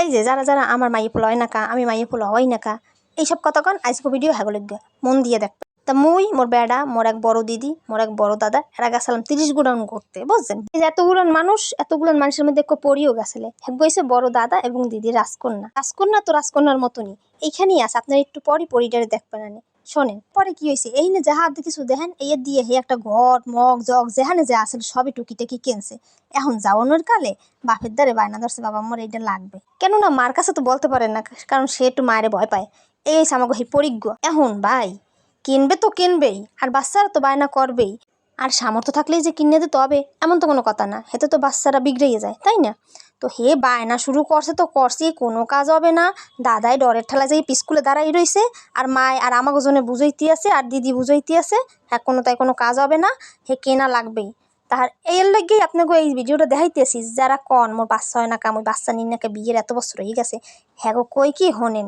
এই যে যারা যারা আমার মাই ফুল হয় নাকা আমি মাই ফুল হয় নাকা এইসব কথা কন আজকে ভিডিও হ্যাগো লিখবে মন দিয়ে দেখ। তা মুই, মোর বেড়া, মোর এক বড় দিদি, মোর এক বড় দাদা, এরা গেছিলাম তিরিশ গুড়াউন করতে, বুঝছেন? এই যে এতগুলো মানুষ এতগুলো মানুষের মধ্যে কেউ পড়িও গেছিলে এক বড় দাদা এবং দিদি রাজকন্যা। রাজকন্যা তো রাজকন্যার মতনই। এইখানেই আছে, আপনারা একটু পরই পরিটারে দেখবেন শোনেন, পরে কি হয়েছে? এই না যাহা হাতে কিছু দেখেন, এই দিয়ে হে একটা ঘট মগ, জগ, যেখানে যা আসলে সবই টুকিটাকি কেনছে। এখন যাওয়ানোর কালে বাপের দ্বারে বায়না ধরছে, বাবা আমার এইটা লাগবে। কেননা মার কাছে তো বলতে পারেন না, কারণ সে একটু মায়ের ভয় পায়। এই হচ্ছে আমাকে সেই পরিজ্ঞ। এখন ভাই, কিনবে তো কিনবেই, আর বাচ্চারা তো বায়না করবেই। আর সামর্থ্য থাকলেই যে কিনে দিতে হবে, এমন তো কোনো কথা না। হেতে তো বাচ্চারা বিগড়েই যায়, তাই না? তো হে বায়না শুরু করছে তো করছে, কোনো কাজ হবে না। দাদাই ডরের ঠেলা যাই স্কুলে দাঁড়াই রইছে, আর মায় আর আমাকে জনে বুঝাইতে আছে, আর দিদি বুঝাইতে আছে হ্যাঁ কোনো তাই কোনো কাজ হবে না, হে কেনা লাগবেই। তাহার এর লাগেই আপনাকে এই ভিডিওটা দেখাইতেছি, যারা কন, মোর বাচ্চা হয় না কাম ওই বাচ্চা নিন নাকি বিয়ের এত বছর হয়ে গেছে হ্যাঁ গো, কই কি হনেন?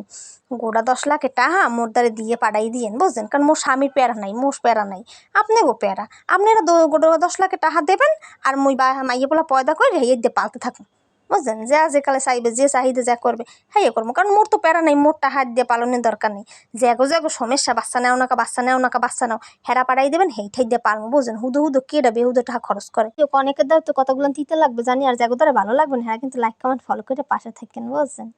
গোটা দশ লাখে টাহা মোর দ্বারে দিয়ে পাড়াই দিয়েন বুঝলেন কারণ মোর স্বামীর প্যারা নাই, মোর প্যারা নাই। আপনি গো প্যারা, আপনারা গোটা দশ লাখে টাহা দেবেন, আর মুই বা মাইয়ে পোলা পয়দা করে হেয়ে দিয়ে পালতে থাকুন। বুঝলেন যা যে কালে চাইবে, যে চাহিদা যা করবে হ্যাঁ করব। কারণ মোর তো প্যারা নাই মোর টাহা দিয়ে পালনের দরকার নেই। জ্যাগো জ্যাগো সমস্যা, বাচ্চা নেও নাকা, বাচ্চা নেও নাকা, বাচ্চা নাও। হেরা পাড়াই দেবেন, হেই হেইঠাই দিয়ে পালবো বুঝলেন হুদু হুদু, কেডা বেহুদু টাকা খরচ করে? অনেকের দ্বারা তো কতগুলো দিতে লাগবে জানি, আর জ্যাগো দ্বারা ভালো লাগবে না হ্যাঁ কিন্তু লাইক কমেন্ট ফলো করে পাশে থাকেন, বুঝছেন?